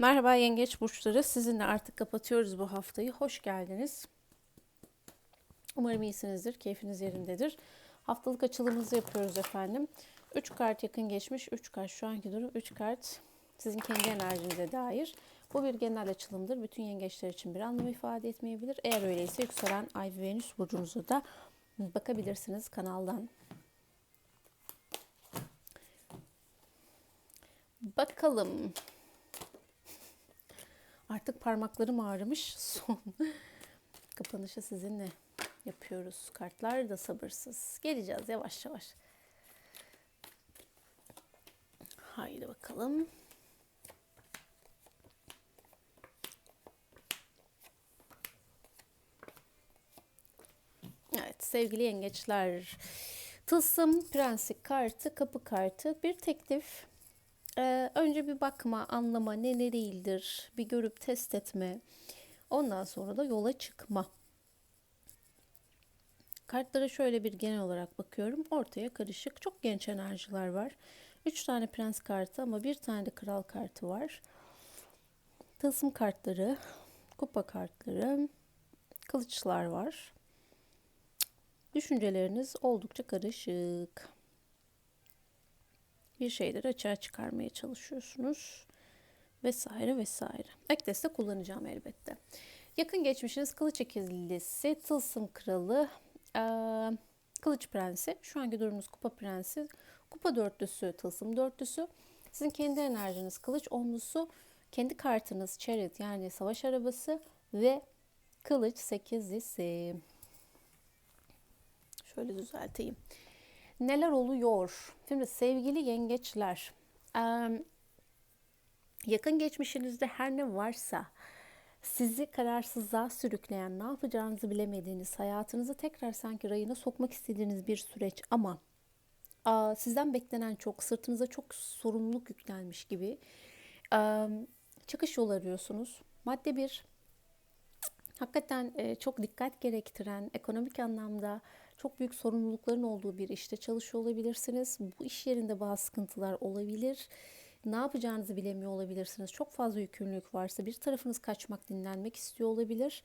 Merhaba Yengeç Burçları. Sizinle artık kapatıyoruz bu haftayı. Hoş geldiniz. Umarım iyisinizdir, keyfiniz yerindedir. Haftalık açılımımızı yapıyoruz efendim. 3 kart yakın geçmiş, 3 kart şu anki durum, 3 kart sizin kendi enerjinize dair. Bu bir genel açılımdır. Bütün yengeçler için bir anlam ifade etmeyebilir. Eğer öyleyse yükselen Ay ve Venüs burcunuza da bakabilirsiniz kanaldan. Bakalım. Artık parmaklarım ağrımış. Son kapanışı sizinle yapıyoruz. Kartlar da sabırsız. Geleceğiz yavaş yavaş. Haydi bakalım. Evet sevgili yengeçler. Tılsım, prensi kartı, kapı kartı bir teklif ee, önce bir bakma, anlama, ne ne değildir, bir görüp test etme. Ondan sonra da yola çıkma. Kartlara şöyle bir genel olarak bakıyorum. Ortaya karışık, çok genç enerjiler var. Üç tane prens kartı ama bir tane de kral kartı var. Tılsım kartları, kupa kartları, kılıçlar var. Düşünceleriniz oldukça karışık bir şeyleri açığa çıkarmaya çalışıyorsunuz vesaire vesaire. Ek kullanacağım elbette. Yakın geçmişiniz kılıç ikilisi, tılsım kralı, kılıç prensi, şu anki durumunuz kupa prensi, kupa dörtlüsü, tılsım dörtlüsü, sizin kendi enerjiniz kılıç onlusu, kendi kartınız chariot yani savaş arabası ve kılıç sekizlisi. Şöyle düzelteyim neler oluyor? Şimdi sevgili yengeçler, yakın geçmişinizde her ne varsa sizi kararsızlığa sürükleyen, ne yapacağınızı bilemediğiniz, hayatınızı tekrar sanki rayına sokmak istediğiniz bir süreç ama sizden beklenen çok, sırtınıza çok sorumluluk yüklenmiş gibi çıkış yol arıyorsunuz. Madde bir, hakikaten çok dikkat gerektiren, ekonomik anlamda çok büyük sorumlulukların olduğu bir işte çalışıyor olabilirsiniz. Bu iş yerinde bazı sıkıntılar olabilir. Ne yapacağınızı bilemiyor olabilirsiniz. Çok fazla yükümlülük varsa bir tarafınız kaçmak, dinlenmek istiyor olabilir.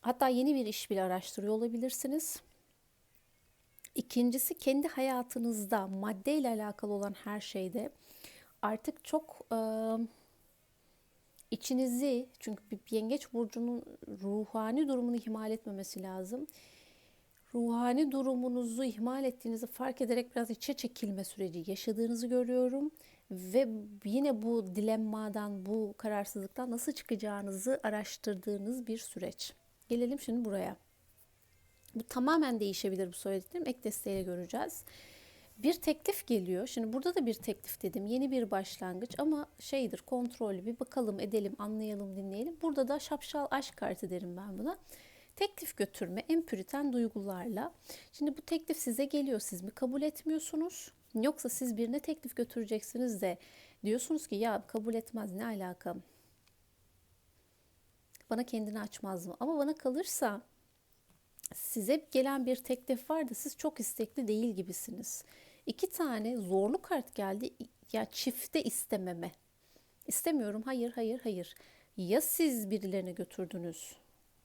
Hatta yeni bir iş bile araştırıyor olabilirsiniz. İkincisi kendi hayatınızda maddeyle alakalı olan her şeyde artık çok e, içinizi çünkü bir yengeç burcunun ruhani durumunu ihmal etmemesi lazım ruhani durumunuzu ihmal ettiğinizi fark ederek biraz içe çekilme süreci yaşadığınızı görüyorum. Ve yine bu dilemmadan, bu kararsızlıktan nasıl çıkacağınızı araştırdığınız bir süreç. Gelelim şimdi buraya. Bu tamamen değişebilir bu söylediklerim. Ek desteğiyle göreceğiz. Bir teklif geliyor. Şimdi burada da bir teklif dedim. Yeni bir başlangıç ama şeydir kontrollü bir bakalım edelim anlayalım dinleyelim. Burada da şapşal aşk kartı derim ben buna. Teklif götürme en püriten duygularla. Şimdi bu teklif size geliyor. Siz mi kabul etmiyorsunuz? Yoksa siz birine teklif götüreceksiniz de diyorsunuz ki ya kabul etmez ne alaka? Bana kendini açmaz mı? Ama bana kalırsa size gelen bir teklif var da siz çok istekli değil gibisiniz. İki tane zorlu kart geldi. Ya çifte istememe. İstemiyorum. Hayır, hayır, hayır. Ya siz birilerine götürdünüz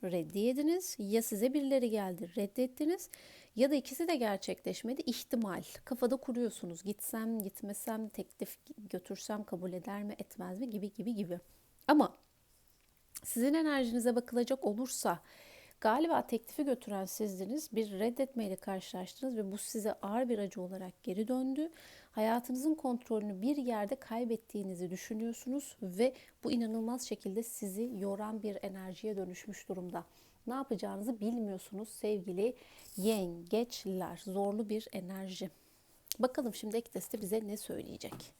reddiyediniz ya size birileri geldi reddettiniz ya da ikisi de gerçekleşmedi. İhtimal. Kafada kuruyorsunuz. Gitsem gitmesem teklif götürsem kabul eder mi etmez mi gibi gibi gibi. Ama sizin enerjinize bakılacak olursa galiba teklifi götüren sizdiniz. Bir reddetmeyle karşılaştınız ve bu size ağır bir acı olarak geri döndü hayatınızın kontrolünü bir yerde kaybettiğinizi düşünüyorsunuz ve bu inanılmaz şekilde sizi yoran bir enerjiye dönüşmüş durumda. Ne yapacağınızı bilmiyorsunuz sevgili yengeçler. Zorlu bir enerji. Bakalım şimdi ek testi bize ne söyleyecek?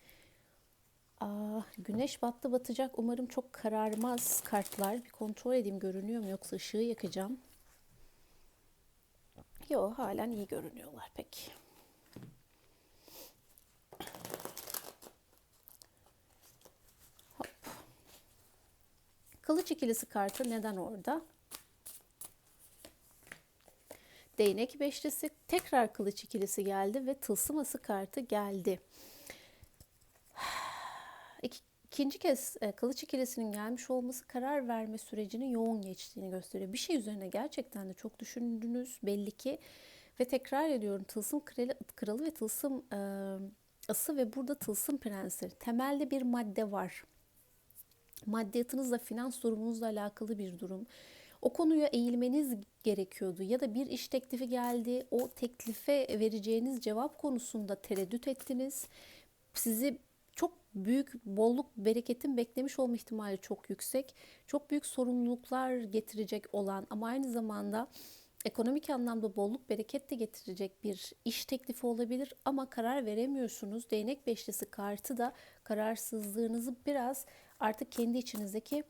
Aa, güneş battı batacak. Umarım çok kararmaz kartlar. Bir kontrol edeyim görünüyor mu yoksa ışığı yakacağım. Yok halen iyi görünüyorlar peki. Kılıç ikilisi kartı neden orada? Değnek beşlisi, tekrar kılıç ikilisi geldi ve tılsım ası kartı geldi. İki, İkinci kez e, kılıç ikilisinin gelmiş olması karar verme sürecinin yoğun geçtiğini gösteriyor. Bir şey üzerine gerçekten de çok düşündünüz belli ki ve tekrar ediyorum tılsım kralı, kralı ve tılsım e, ası ve burada tılsım prensi. Temelde bir madde var. Maddiyatınızla, finans durumunuzla alakalı bir durum. O konuya eğilmeniz gerekiyordu ya da bir iş teklifi geldi. O teklife vereceğiniz cevap konusunda tereddüt ettiniz. Sizi çok büyük bolluk, bereketin beklemiş olma ihtimali çok yüksek. Çok büyük sorumluluklar getirecek olan ama aynı zamanda ekonomik anlamda bolluk, bereket de getirecek bir iş teklifi olabilir ama karar veremiyorsunuz. Değnek beşlisi kartı da kararsızlığınızı biraz artık kendi içinizdeki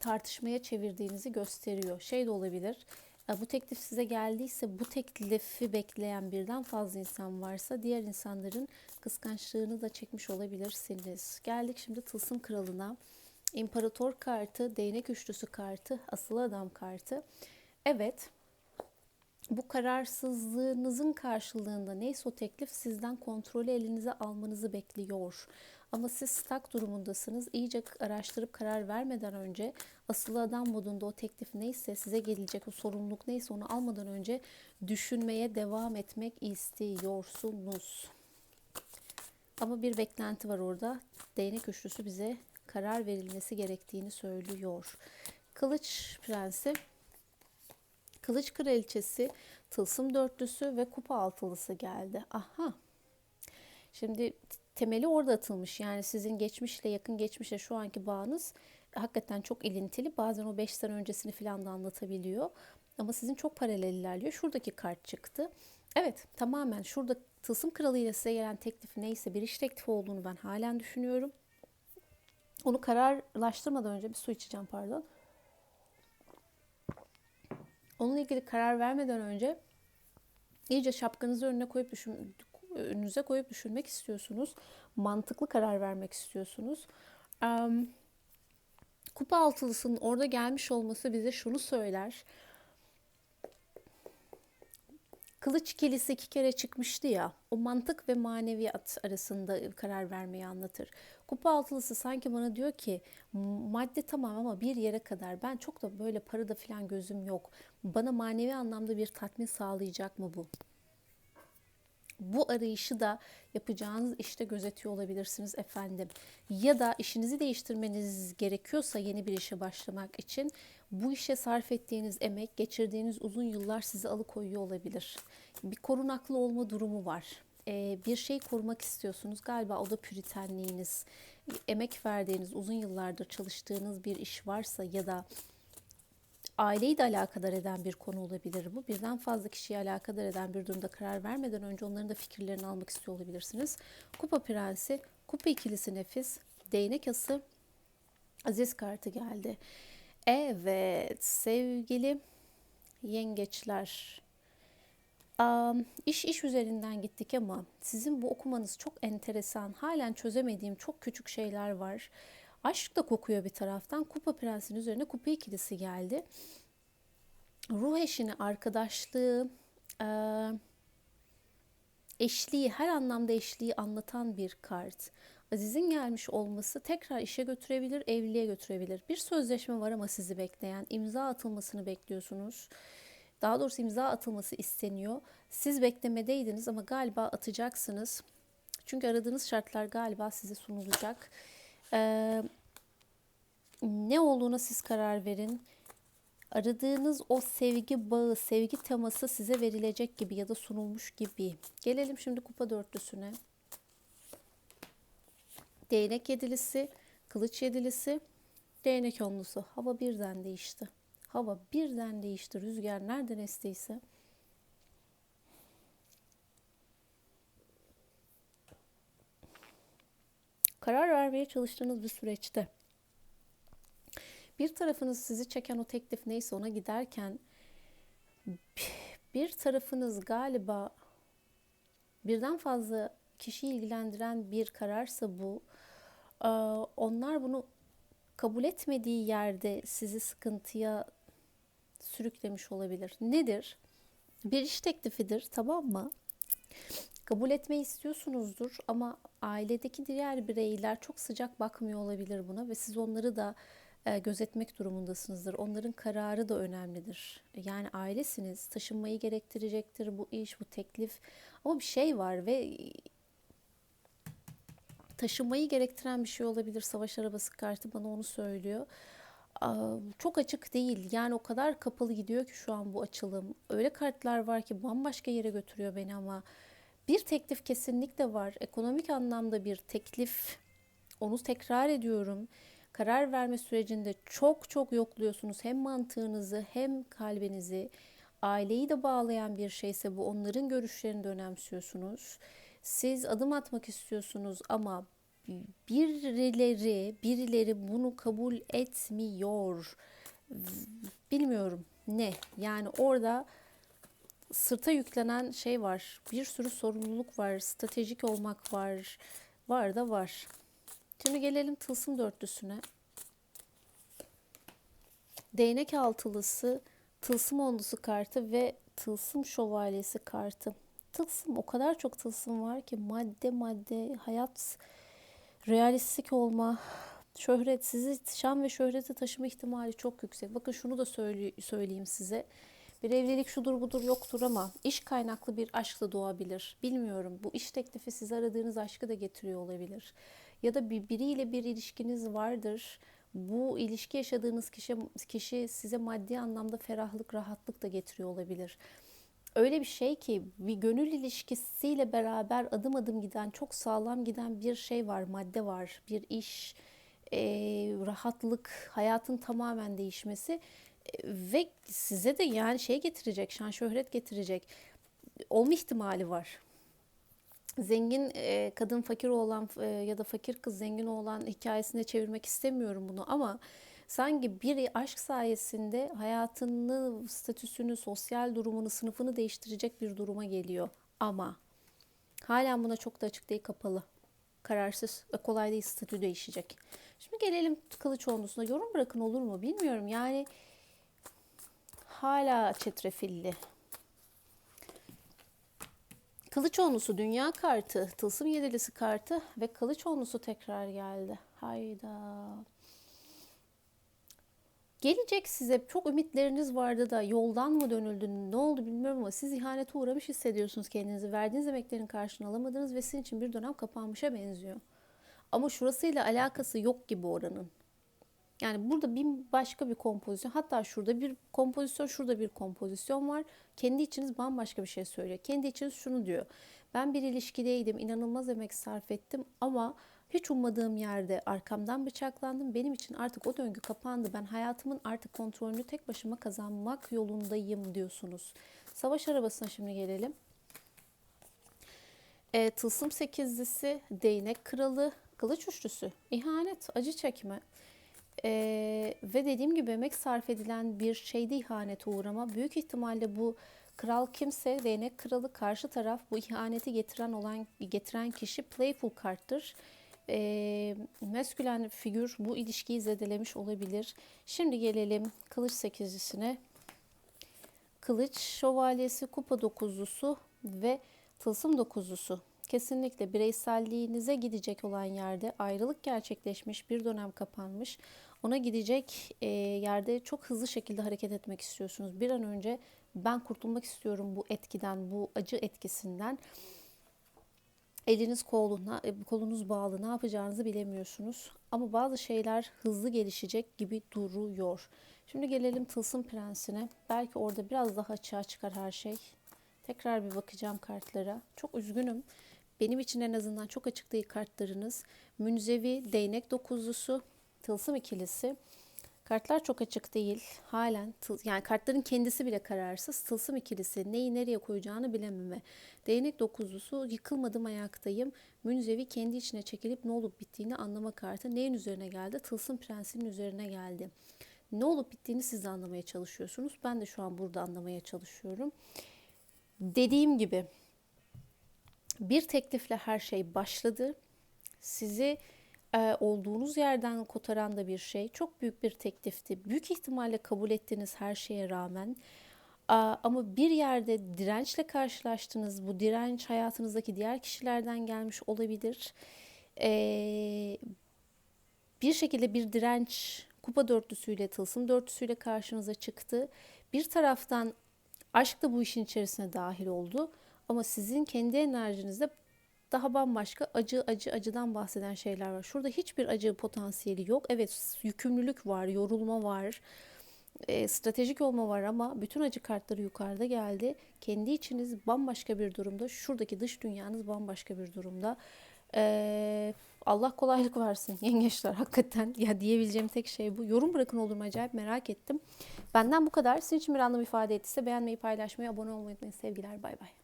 tartışmaya çevirdiğinizi gösteriyor. Şey de olabilir. Bu teklif size geldiyse bu teklifi bekleyen birden fazla insan varsa diğer insanların kıskançlığını da çekmiş olabilirsiniz. Geldik şimdi Tılsım Kralı'na. İmparator kartı, değnek üçlüsü kartı, asıl adam kartı. Evet, bu kararsızlığınızın karşılığında neyse o teklif sizden kontrolü elinize almanızı bekliyor. Ama siz stak durumundasınız. İyice araştırıp karar vermeden önce asıl adam modunda o teklif neyse size gelecek o sorumluluk neyse onu almadan önce düşünmeye devam etmek istiyorsunuz. Ama bir beklenti var orada. Değnek üçlüsü bize karar verilmesi gerektiğini söylüyor. Kılıç prensi, kılıç kraliçesi, tılsım dörtlüsü ve kupa altılısı geldi. Aha. Şimdi temeli orada atılmış. Yani sizin geçmişle yakın geçmişle şu anki bağınız hakikaten çok ilintili. Bazen o 5 sene öncesini falan da anlatabiliyor. Ama sizin çok paralel ilerliyor. Şuradaki kart çıktı. Evet tamamen şurada Tılsım Kralı ile size gelen teklif neyse bir iş teklifi olduğunu ben halen düşünüyorum. Onu kararlaştırmadan önce bir su içeceğim pardon. Onunla ilgili karar vermeden önce iyice şapkanızı önüne koyup düşün, önünüze koyup düşünmek istiyorsunuz. Mantıklı karar vermek istiyorsunuz. Kupa altılısının orada gelmiş olması bize şunu söyler. Kılıç ikilisi iki kere çıkmıştı ya. O mantık ve maneviyat arasında karar vermeyi anlatır. Kupa altılısı sanki bana diyor ki madde tamam ama bir yere kadar. Ben çok da böyle parada falan gözüm yok. Bana manevi anlamda bir tatmin sağlayacak mı bu? Bu arayışı da yapacağınız işte gözetiyor olabilirsiniz efendim. Ya da işinizi değiştirmeniz gerekiyorsa yeni bir işe başlamak için bu işe sarf ettiğiniz emek, geçirdiğiniz uzun yıllar sizi alıkoyuyor olabilir. Bir korunaklı olma durumu var. Ee, bir şey korumak istiyorsunuz. Galiba o da püritenliğiniz. Emek verdiğiniz, uzun yıllardır çalıştığınız bir iş varsa ya da aileyi de alakadar eden bir konu olabilir bu. Birden fazla kişiyi alakadar eden bir durumda karar vermeden önce onların da fikirlerini almak istiyor olabilirsiniz. Kupa Prensi, Kupa ikilisi nefis, değnek ası, aziz kartı geldi. Evet sevgili yengeçler. Um, iş iş üzerinden gittik ama sizin bu okumanız çok enteresan. Halen çözemediğim çok küçük şeyler var. Aşk da kokuyor bir taraftan. Kupa Prensi'nin üzerine kupa ikilisi geldi. Ruh eşini, arkadaşlığı, e, eşliği, her anlamda eşliği anlatan bir kart. Aziz'in gelmiş olması tekrar işe götürebilir, evliliğe götürebilir. Bir sözleşme var ama sizi bekleyen, imza atılmasını bekliyorsunuz. Daha doğrusu imza atılması isteniyor. Siz beklemedeydiniz ama galiba atacaksınız. Çünkü aradığınız şartlar galiba size sunulacak. Ee, ne olduğuna siz karar verin. Aradığınız o sevgi bağı, sevgi teması size verilecek gibi ya da sunulmuş gibi. Gelelim şimdi kupa dörtlüsüne. Değnek yedilisi, kılıç yedilisi, değnek onlusu. Hava birden değişti. Hava birden değişti. Rüzgar nereden estiyse. Karar vermeye çalıştığınız bir süreçte bir tarafınız sizi çeken o teklif neyse ona giderken bir tarafınız galiba birden fazla kişiyi ilgilendiren bir kararsa bu ee, onlar bunu kabul etmediği yerde sizi sıkıntıya sürüklemiş olabilir. Nedir? Bir iş teklifidir tamam mı? Kabul etmeyi istiyorsunuzdur ama ailedeki diğer bireyler çok sıcak bakmıyor olabilir buna ve siz onları da e, gözetmek durumundasınızdır. Onların kararı da önemlidir. Yani ailesiniz, taşınmayı gerektirecektir bu iş, bu teklif. Ama bir şey var ve taşınmayı gerektiren bir şey olabilir. Savaş arabası kartı bana onu söylüyor. Çok açık değil. Yani o kadar kapalı gidiyor ki şu an bu açılım. Öyle kartlar var ki bambaşka yere götürüyor beni ama bir teklif kesinlikle var. Ekonomik anlamda bir teklif. Onu tekrar ediyorum. Karar verme sürecinde çok çok yokluyorsunuz hem mantığınızı hem kalbinizi. Aileyi de bağlayan bir şeyse bu onların görüşlerini de önemsiyorsunuz. Siz adım atmak istiyorsunuz ama birileri birileri bunu kabul etmiyor. Bilmiyorum ne. Yani orada sırta yüklenen şey var. Bir sürü sorumluluk var. Stratejik olmak var. Var da var. Şimdi gelelim tılsım dörtlüsüne. Değnek altılısı, tılsım onlusu kartı ve tılsım şövalyesi kartı. Tılsım o kadar çok tılsım var ki madde madde hayat realistik olma, şöhret sizi şan ve şöhrete taşıma ihtimali çok yüksek. Bakın şunu da söyleyeyim size. Bir evlilik şudur budur yoktur ama iş kaynaklı bir aşk da doğabilir. Bilmiyorum. Bu iş teklifi size aradığınız aşkı da getiriyor olabilir. Ya da bir biriyle bir ilişkiniz vardır. Bu ilişki yaşadığınız kişi, kişi size maddi anlamda ferahlık, rahatlık da getiriyor olabilir öyle bir şey ki bir gönül ilişkisiyle beraber adım adım giden, çok sağlam giden bir şey var, madde var, bir iş, e, rahatlık, hayatın tamamen değişmesi ve size de yani şey getirecek, şan şöhret getirecek olma ihtimali var. Zengin e, kadın fakir olan e, ya da fakir kız zengin olan hikayesine çevirmek istemiyorum bunu ama Sanki bir aşk sayesinde hayatını, statüsünü, sosyal durumunu, sınıfını değiştirecek bir duruma geliyor. Ama halen buna çok da açık değil, kapalı. Kararsız ve kolay değil statü değişecek. Şimdi gelelim kılıç onlusuna. Yorum bırakın olur mu bilmiyorum. Yani hala çetrefilli. Kılıç onlusu dünya kartı, tılsım yedilisi kartı ve kılıç onlusu tekrar geldi. Hayda. Gelecek size çok ümitleriniz vardı da yoldan mı dönüldü ne oldu bilmiyorum ama siz ihanete uğramış hissediyorsunuz kendinizi. Verdiğiniz emeklerin karşılığını alamadınız ve sizin için bir dönem kapanmışa benziyor. Ama şurasıyla alakası yok gibi oranın. Yani burada bir başka bir kompozisyon hatta şurada bir kompozisyon şurada bir kompozisyon var. Kendi içiniz bambaşka bir şey söylüyor. Kendi içiniz şunu diyor. Ben bir ilişkideydim inanılmaz emek sarf ettim ama hiç ummadığım yerde arkamdan bıçaklandım. Benim için artık o döngü kapandı. Ben hayatımın artık kontrolünü tek başıma kazanmak yolundayım diyorsunuz. Savaş arabasına şimdi gelelim. E, tılsım sekizlisi, değnek kralı, kılıç üçlüsü, ihanet, acı çekme. E, ve dediğim gibi emek sarf edilen bir şeyde ihanete uğrama. Büyük ihtimalle bu kral kimse, değnek kralı karşı taraf bu ihaneti getiren olan getiren kişi playful karttır e, meskülen figür bu ilişkiyi zedelemiş olabilir. Şimdi gelelim kılıç sekizlisine. Kılıç şövalyesi, kupa dokuzlusu ve tılsım dokuzlusu. Kesinlikle bireyselliğinize gidecek olan yerde ayrılık gerçekleşmiş, bir dönem kapanmış. Ona gidecek e, yerde çok hızlı şekilde hareket etmek istiyorsunuz. Bir an önce ben kurtulmak istiyorum bu etkiden, bu acı etkisinden. Eliniz koluna, e, kolunuz bağlı ne yapacağınızı bilemiyorsunuz. Ama bazı şeyler hızlı gelişecek gibi duruyor. Şimdi gelelim Tılsım Prensi'ne. Belki orada biraz daha açığa çıkar her şey. Tekrar bir bakacağım kartlara. Çok üzgünüm. Benim için en azından çok açık değil kartlarınız. Münzevi, değnek dokuzlusu, tılsım ikilisi. Kartlar çok açık değil. Halen yani kartların kendisi bile kararsız. Tılsım ikilisi neyi nereye koyacağını bilememe. Değnek dokuzlusu yıkılmadım ayaktayım. Münzevi kendi içine çekilip ne olup bittiğini anlama kartı neyin üzerine geldi? Tılsım prensinin üzerine geldi. Ne olup bittiğini siz de anlamaya çalışıyorsunuz. Ben de şu an burada anlamaya çalışıyorum. Dediğim gibi bir teklifle her şey başladı. Sizi e, olduğunuz yerden kotaran da bir şey. Çok büyük bir teklifti. Büyük ihtimalle kabul ettiğiniz her şeye rağmen Aa, ama bir yerde dirençle karşılaştınız. Bu direnç hayatınızdaki diğer kişilerden gelmiş olabilir. Ee, bir şekilde bir direnç kupa dörtlüsüyle, tılsım dörtlüsüyle karşınıza çıktı. Bir taraftan aşk da bu işin içerisine dahil oldu. Ama sizin kendi enerjinizde daha bambaşka acı acı acıdan bahseden şeyler var. Şurada hiçbir acı potansiyeli yok. Evet yükümlülük var, yorulma var, e, stratejik olma var ama bütün acı kartları yukarıda geldi. Kendi içiniz bambaşka bir durumda. Şuradaki dış dünyanız bambaşka bir durumda. Ee, Allah kolaylık versin yengeçler hakikaten. Ya diyebileceğim tek şey bu. Yorum bırakın olur mu acayip merak ettim. Benden bu kadar. Sizin için bir anlam ifade ettiyse beğenmeyi, paylaşmayı, abone olmayı unutmayın. Sevgiler bay bay.